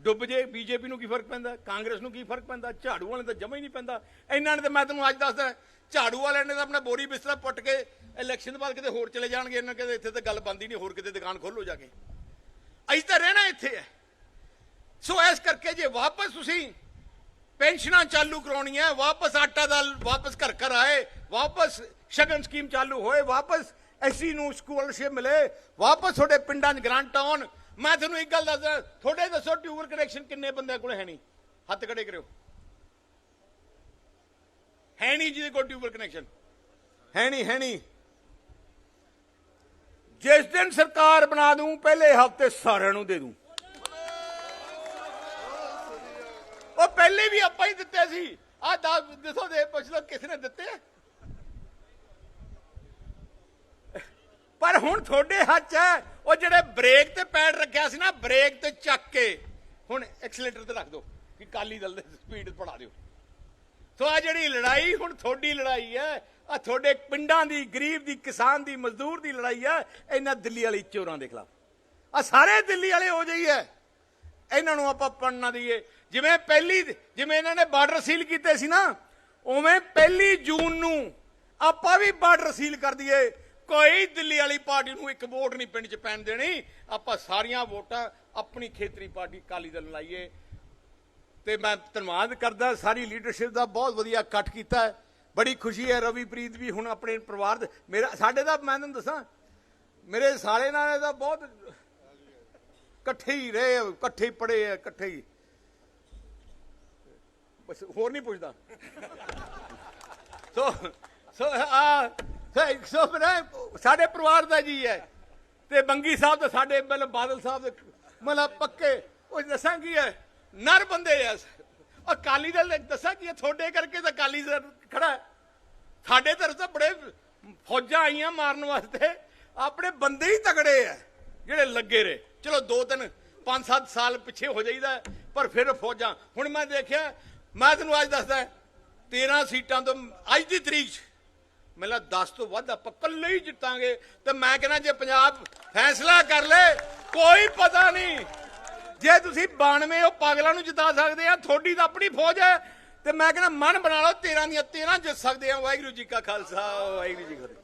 ਡੁੱਬ ਜੇ, ਬੀਜੇਪੀ ਨੂੰ ਕੀ ਫ਼ਰਕ ਪੈਂਦਾ ਕਾਂਗਰਸ ਨੂੰ ਕੀ ਫ਼ਰਕ ਪੈਂਦਾ ਝਾੜੂ ਵਾਲਿਆਂ ਦਾ ਜਮਾ ਹੀ ਨਹੀਂ ਪੈਂਦਾ। ਇਹਨਾਂ ਨੇ ਤਾਂ ਮੈਂ ਤੁਹਾਨੂੰ ਅੱਜ ਦੱਸਦਾ ਝਾੜੂ ਵਾਲਿਆਂ ਨੇ ਤਾਂ ਆਪਣਾ ਬੋਰੀ ਬਿਸਤਰਾ ਪੁੱਟ ਕੇ ਇਲੈਕਸ਼ਨ ਤੋਂ ਬਾਅਦ ਕਿਤੇ ਹੋਰ ਚਲੇ ਜਾਣਗੇ। ਇਹਨਾਂ ਕਹਿੰਦੇ ਇੱਥੇ ਤਾਂ ਗੱਲ ਬੰਦ ਹੀ ਨਹੀਂ, ਹੋਰ ਕਿਤੇ ਦੁਕਾਨ ਖੋਲੋ ਜਾ ਕੇ। ਅਸੀਂ ਤਾਂ ਰਹਿਣਾ ਇੱਥੇ ਹੈ। ਸੋ ਇਸ ਕਰਕੇ ਜੇ ਵਾਪਸ ਤੁਸੀਂ ਪੈਨਸ਼ਨਾਂ ਚਾਲੂ ਕਰਾਉਣੀਆਂ, ਵਾਪਸ ਆਟਾ ਦਾਲ ਵਾਪਸ ਘਰ ਘਰ ਆਏ, ਵਾਪਸ ਸ਼ਗਨ ਸਕੀਮ ਚਾਲੂ ਹੋਏ, ਵਾਪਸ ਐਸੀ ਨੂੰ ਸਕੋਲਰਸ਼ਿਪ ਮਿਲੇ, ਵਾਪਸ ਤੁਹਾਡੇ ਪਿੰਡਾਂ 'ਚ ਗ੍ਰਾਂਟ ਆਉਣ, ਮੈਂ ਤੁਹਾਨੂੰ ਇੱਕ ਗੱਲ ਦੱਸਦਾ, ਤੁਹਾਡੇ ਦੱਸੋ ਟਿਊਬਲ ਕਨੈਕਸ਼ਨ ਕਿੰਨੇ ਬੰਦਿਆਂ ਕੋਲ ਹੈ ਨਹੀਂ? ਹੱਥ ਖੜੇ ਕਰਿਓ। ਹੈ ਨਹੀਂ ਜਿਹਦੇ ਕੋਲ ਟਿਊਬਲ ਕਨੈਕਸ਼ਨ ਹੈ ਨਹੀਂ ਹੈ ਨਹੀਂ। ਜਿਸ ਦਿਨ ਸਰਕਾਰ ਬਣਾ ਦੂੰ, ਪਹਿਲੇ ਹਫ਼ਤੇ ਸਾਰਿਆਂ ਨੂੰ ਦੇ ਦੂੰ। ਉਹ ਪਹਿਲੇ ਵੀ ਆਪਾਂ ਹੀ ਦਿੱਤੇ ਸੀ। ਆ ਦੱਸੋ ਦੇ, ਪੁੱਛ ਲਓ ਕਿਸ ਨੇ ਦਿੱਤੇ? ਪਰ ਹੁਣ ਤੁਹਾਡੇ ਹੱਥ ਹੈ। ਉਹ ਜਿਹੜੇ ਬ੍ਰੇਕ ਤੇ ਪੈਡ ਰੱਖਿਆ ਸੀ ਨਾ, ਬ੍ਰੇਕ ਤੇ ਚੱਕ ਕੇ। ਹੁਣ ਐਕਸਲੇਟਰ ਤੇ ਰੱਖ ਦਿਓ, ਕਿ ਕਾਲੀ ਦਲ ਦੇ ਸਪੀਡ ਪੜਾ ਦਿਓ। ਸੋ ਆ ਜਿਹੜੀ ਲੜਾਈ, ਹੁਣ ਤੁਹਾਡੀ ਲੜਾਈ ਹੈ। ਆ ਤੁਹਾਡੇ ਪਿੰਡਾਂ ਦੀ, ਗਰੀਬ ਦੀ, ਕਿਸਾਨ ਦੀ, ਮਜ਼ਦੂਰ ਦੀ ਲੜਾਈ ਹੈ। ਇਹਨਾਂ ਦਿੱਲੀ ਵਾਲੀ ਚੋਰਾਂ ਦੇ ਖਿਲਾਫ। ਆ ਸਾਰੇ ਦਿੱਲੀ ਵਾਲੇ ਹੋ ਜਾਈ ਹੈ। ਇਹਨਾਂ ਨੂੰ ਆਪਾਂ ਪੜਨਾ ਦਈਏ ਜਿਵੇਂ ਪਹਿਲੀ, ਜਿਵੇਂ ਇਹਨਾਂ ਨੇ ਬਾਰਡਰ ਸੀਲ ਕੀਤੇ ਸੀ ਨਾ, ਉਵੇਂ ਪਹਿਲੀ ਜੂਨ ਨੂੰ ਆਪਾਂ ਵੀ ਬਾਰਡਰ ਸੀਲ ਕਰ ਦਈਏ। ਕੋਈ ਦਿੱਲੀ ਵਾਲੀ ਪਾਰਟੀ ਨੂੰ ਇੱਕ ਵੋਟ ਨਹੀਂ ਪਿੰਡ 'ਚ ਪੈਣ ਦੇਣੀ। ਆਪਾਂ ਸਾਰੀਆਂ ਵੋਟਾਂ ਆਪਣੀ ਖੇਤਰੀ ਪਾਰਟੀ ਕਾਲੀ ਦਲ ਲਾਈਏ। ਤੇ ਮੈਂ ਧੰਨਵਾਦ ਕਰਦਾ, ਸਾਰੀ ਲੀਡਰਸ਼ਿਪ ਦਾ ਬਹੁਤ ਵਧੀਆ ਇਕੱਠ ਕੀਤਾ ਹੈ। ਬੜੀ ਖੁਸ਼ੀ ਹੈ, ਰਵੀਪ੍ਰੀਤ ਵੀ ਹੁਣ ਆਪਣੇ ਪਰਿਵਾਰ ਦੇ ਮੇਰਾ ਸਾਡੇ ਦਾ ਮੈਂ ਤੁਹਾਨੂੰ ਦੱਸਾਂ, ਮੇਰੇ ਸਾਲੇ ਨਾਲ ਇਹਦਾ ਬਹੁਤ ਇਕੱਠੇ ਹੀ ਰਹੇ, ਇਕੱਠੇ ਹੀ ਪੜੇ ਆ, ਇਕੱਠੇ ਹੀ। ਬਸ ਹੋਰ ਨਹੀਂ ਪੁੱਛਦਾ। ਸੋ ਸੋ ਆ, ਸੋ- ਸਾਡੇ ਪਰਿਵਾਰ ਦਾ ਜੀ ਹੈ। ਤੇ ਬੰਗੀ ਸਾਹਿਬ ਤਾਂ ਸਾਡੇ, ਮਤਲਬ ਬਾਦਲ ਸਾਹਿਬ ਦੇ, ਮਤਲਬ ਪੱਕੇ, ਉਹ ਦੱਸਾਂ ਕੀ ਹੈ, ਨਰ ਬੰਦੇ ਆ। ਅਕਾਲੀ ਦਲ ਦੱਸਾਂ ਕੀ ਹੈ, ਤੁਹਾਡੇ ਕਰਕੇ ਤਾਂ ਅਕਾਲੀ ਦਲ ਖੜਾ ਸਾਡੇ ਤਰਫ ਤਾਂ ਬੜੇ ਫੌਜਾਂ ਆਈਆਂ ਮਾਰਨ ਵਾਸਤੇ, ਆਪਣੇ ਬੰਦੇ ਹੀ ਤਗੜੇ ਆ। ਜਿਹੜੇ ਲੱਗੇ ਰਹੇ। ਚਲੋ ਦੋ ਤਿੰਨ, ਪੰਜ ਸੱਤ ਸਾਲ ਪਿੱਛੇ ਹੋ ਜਾਈਦਾ, ਪਰ ਫਿਰ ਫੌਜਾਂ। ਹੁਣ ਮੈਂ ਦੇਖਿਆ, ਮੈਂ ਤੁਹਾਨੂੰ ਅੱਜ ਦੱਸਦਾ 13 ਸੀਟਾਂ ਤੋਂ ਅੱਜ ਦੀ ਤਰੀਕ 'ਚ ਮੈਨੂੰ 10 ਤੋਂ ਵੱਧ ਆਪਾਂ ਇਕੱਲੇ ਹੀ ਜਿੱਤਾਂਗੇ। ਤੇ ਮੈਂ ਕਹਿੰਦਾ ਜੇ ਪੰਜਾਬ ਫੈਸਲਾ ਕਰ ਲੇ, ਕੋਈ ਪਤਾ ਨਹੀਂ ਜੇ ਤੁਸੀਂ 92 ਉਹ ਪਾਗਲਾਂ ਨੂੰ ਜਿਤਾ ਸਕਦੇ ਆ, ਤੁਹਾਡੀ ਤਾਂ ਆਪਣੀ ਫੌਜ ਹੈ। ਤੇ ਮੈਂ ਕਹਿੰਦਾ ਮਨ ਬਣਾ ਲਓ 13 ਦੀਆਂ 13 ਜਿੱਤ ਸਕਦੇ ਆ। ਵਾਹਿਗੁਰੂ ਜੀ ਕਾ ਖਾਲਸਾ, ਵਾਹਿਗੁਰੂ ਜੀ ਕੀ ਫਤਿਹ।